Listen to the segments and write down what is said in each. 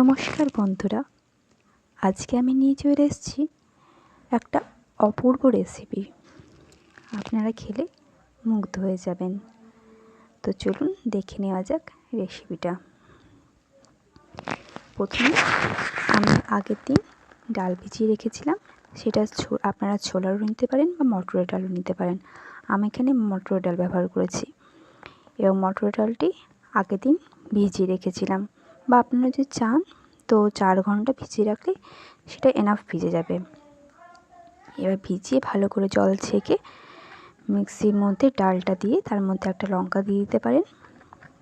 নমস্কার বন্ধুরা। আজকে আমি নিয়ে চলে এসেছি একটা অপূর্ব রেসিপি আপনারা খেলে মুগ্ধ হয়ে যাবেন। তো চলুন দেখে নেওয়া যাক রেসিপিটা প্রথমে আমি আগের দিন ডাল ভিজিয়ে রেখেছিলাম। সেটা আপনারা ছোলারও নিতে পারেন বা মটরের ডালও নিতে পারেন। আমি এখানে মটরের ডাল ব্যবহার করেছি। এবং মটরের ডালটি আগের দিন ভিজিয়ে রেখেছিলাম। বা আপনারা যদি চান, তো চার ঘণ্টা ভিজিয়ে রাখলে সেটা এনাফ ভিজে যাবে। এবার ভিজিয়ে ভালো করে জল ছেঁকে মিক্সির মধ্যে ডালটা দিয়ে তার মধ্যে একটা লঙ্কা দিয়ে দিতে পারেন।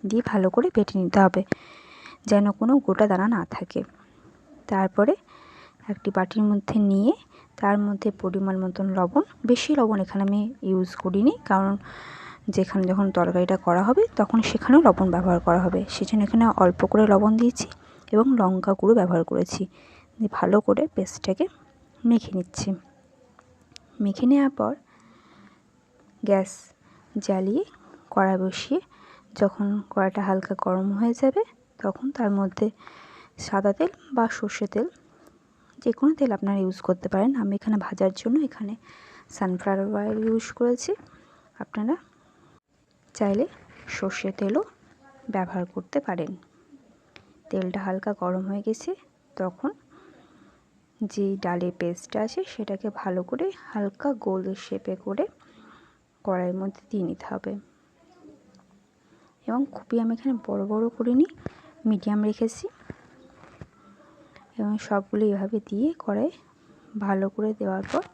দিয়ে ভালো করে বেটে নিতে হবে যেন কোনো গোটা দানা না থাকে। তারপরে একটি বাটির মধ্যে নিয়ে তার মধ্যে পরিমাণ মতন লবণ, বেশি লবণ এখানে আমি ইউজ করিনি কারণ যেখানে যখন তরকারিটা করা হবে, তখন সেখানেও লবণ ব্যবহার করা হবে। সেজন্য এখানে অল্প করে লবণ দিয়েছি এবং লঙ্কা গুঁড়ো ব্যবহার করেছি। ভালো করে পেস্টটাকে মেখে নিচ্ছি। মেখে নেওয়ার পর গ্যাস জ্বালিয়ে কড়া বসিয়ে যখন কড়াটা হালকা গরম হয়ে যাবে, তখন তার মধ্যে সাদা তেল বা সর্ষে তেল যে কোনো তেল আপনারা ইউজ করতে পারেন। আমি এখানে ভাজার জন্য এখানে সানফ্লাওয়ার অয়েল ইউজ করেছি। আপনারা চাইলে সর্ষে তেলও ব্যবহার করতে পারেন। তেলটা হালকা গরম হয়ে গেছে, তখন যে ডালের পেস্টটা আছে সেটাকে ভালো করে হালকা গোল শেপে করে কড়াইয়ের মধ্যে দিয়ে নিতে হবে। এবং খুবই আমি এখানে বড় বড় করিনি মিডিয়াম রেখেছি। এবং সবগুলো এভাবে দিয়ে কড়াই ভালো করে দেওয়ার পর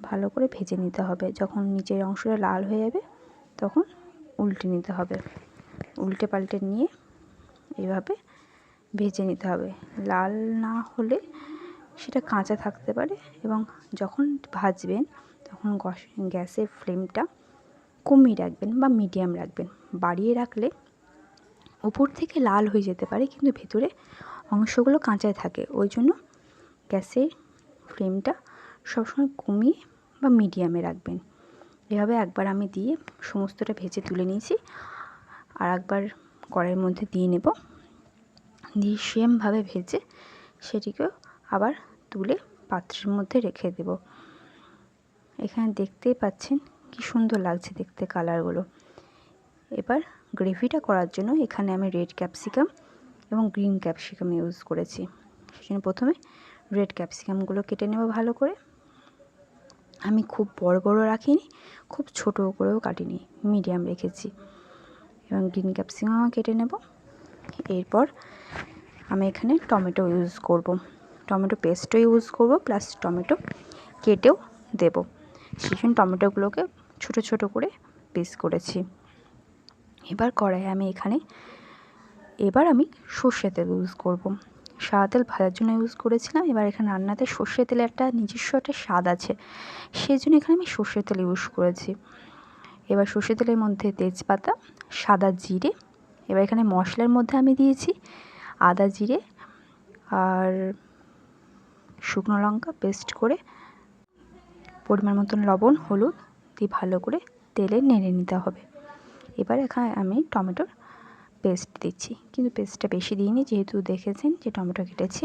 ভালো করে ভেজে নিতে হবে। যখন নিচের অংশটা লাল হয়ে যাবে, তখন উল্টে নিতে হবে। উল্টে পাল্টে নিয়ে এভাবে ভেজে নিতে হবে। লাল না হলে সেটা কাঁচা থাকতে পারে এবং যখন ভাজবেন তখন গ্যাসের ফ্লেমটা কমিয়ে রাখবেন বা মিডিয়াম রাখবেন। বাড়িয়ে রাখলে উপর থেকে লাল হয়ে যেতে পারে কিন্তু ভেতরে অংশগুলো কাঁচায় থাকে। ওই জন্য গ্যাসের ফ্লেমটা সবসময় কমিয়ে বা মিডিয়ামে রাখবেন। এভাবে একবার আমি দিয়ে সমস্তটা ভেজে তুলে নিয়েছি আর একবার কড়াইয়ের মধ্যে দিয়ে নেব। দিয়ে সেমভাবে ভেজে সেটিকেও আবার তুলে পাত্রের মধ্যে রেখে দেব। এখানে দেখতেই পাচ্ছেন কি সুন্দর লাগছে দেখতে কালারগুলো। এবার গ্রেভিটা করার জন্য এখানে আমি রেড ক্যাপসিকাম এবং গ্রিন ক্যাপসিকাম ইউজ করেছি। সেজন্য প্রথমে রেড ক্যাপসিকামগুলো কেটে নেব ভালো করে। আমি খুব বড় বড় রাখিনি, খুব ছোট করেও কাটিনি মিডিয়াম রেখেছি। এবং গ্রিন ক্যাপসিকামও কেটে নেব। এরপর আমি এখানে টমেটো ইউজ করব। টমেটো পেস্টও ইউজ করব প্লাস টমেটো কেটেও দেব। সেই জন্য টমেটোগুলোকে ছোটো ছোটো করে পিস করেছি। এবার কড়াই আমি এখানে, এবার আমি সর্ষে তেল ইউজ করব। সাদা তেল ভাজার জন্য ইউজ করেছিলাম। এবার এখানে রান্নাতে সর্ষে তেলে একটা নিজস্ব একটা স্বাদ আছে। সেই জন্য এখানে আমি সর্ষে তেল ইউজ করেছি। এবার সর্ষে তেলের মধ্যে তেজপাতা, সাদা জিরে, এবার এখানে মশলার মধ্যে আমি দিয়েছি আদা জিরে আর শুকনো লঙ্কা পেস্ট করে পরিমাণ মতন লবণ, হলুদ দিয়ে ভালো করে তেলে নেড়ে নিতে হবে। এবার এখানে আমি টমেটোর পেস্ট দিচ্ছি। কিন্তু পেস্টটা বেশি দিইনি, যেহেতু দেখেছেন যে টমেটো কেটেছি,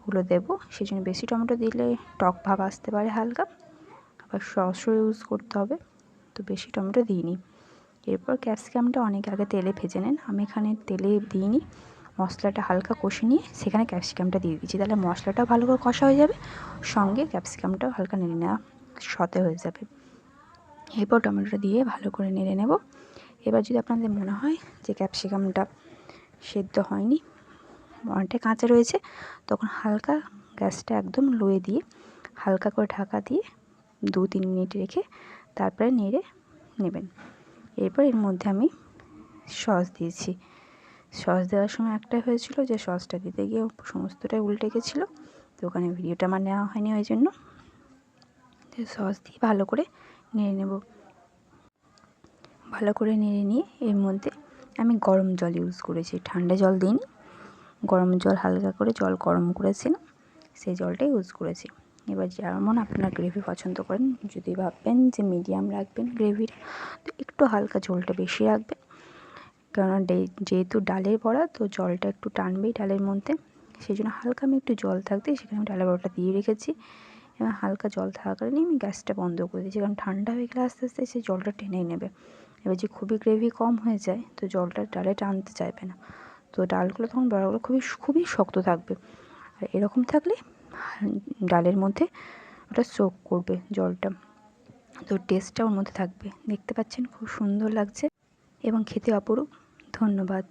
ওগুলো দেবো। সেই জন্য বেশি টমেটো দিলে টক ভাব আসতে পারে হালকা। আবার সসও ইউজ করতে হবে, তো বেশি টমেটো দিইনি। এরপর ক্যাপসিকামটা অনেক আগে তেলে ভেজে নেন। আমি এখানে তেলে দিইনি, মশলাটা হালকা কষে নিয়ে সেখানে ক্যাপসিকামটা দিয়ে দিচ্ছি। তাহলে মশলাটাও ভালো করে কষা হয়ে যাবে, সঙ্গে ক্যাপসিকামটাও হালকা নেড়ে নেওয়া সতে হয়ে যাবে। এরপর টমেটোটা দিয়ে ভালো করে নেড়ে নেব। এবার যদি আপনাদের মনে হয় যে ক্যাপসিকামটা সেদ্ধ হয়নি, অনেকটা কাঁচা রয়েছে, তখন হালকা গ্যাসটা একদম লোয়ে দিয়ে, হালকা করে ঢাকা দিয়ে দু তিন মিনিট রেখে তারপরে নেড়ে নেবেন। এরপর এর মধ্যে আমি সস দিয়েছি। সস দেওয়ার সময় একটা হয়েছিল যে সসটা দিতে গিয়ে সমস্তটাই উল্টে গেছিল, তো ওখানে ভিডিওটা আমার নেওয়া হয়নি ওই জন্য। সস দিয়ে ভালো করে নেড়ে নেব। ভালো করে নেড়ে নিয়ে এর মধ্যে আমি গরম জল ইউজ করেছি। ঠান্ডা জল দিইনি। গরম জল হালকা করে জল গরম করেছিলাম। সেই জলটাই ইউজ করেছি। এবার যেমন আপনার গ্রেভি পছন্দ করেন, যদি ভাববেন যে মিডিয়াম রাখবেন গ্রেভির তো একটু হালকা ঝোলটা বেশি রাখবেন। কেননা যেহেতু ডালের বড়া, তো জলটা একটু টানবেই ডালের মধ্যে। সেই জন্য হালকা আমি একটু জল থাকতে সেখানে আমি ডালের বড়াটা দিয়ে রেখেছি। এবার হালকা জল থাকার কারণে আমি গ্যাসটা বন্ধ করে দিয়েছি। কারণ ঠান্ডা হয়ে গেলে আস্তে আস্তে সেই জলটা টেনেই নেবে। এবার যে খুবই গ্রেভি কম হয়ে যায়, তো জলটা ডালে টানতে চাইবে না। তো ডালগুলো তখন বড়াগুলো খুবই খুবই শক্ত থাকবে। আর এরকম থাকলে ডালের মধ্যে ওটা সোক করবে জলটা। তো টেস্টটা ওর মধ্যে থাকবে। দেখতে পাচ্ছেন খুব সুন্দর লাগছে এবং খেতে অপরূপ। ধন্যবাদ।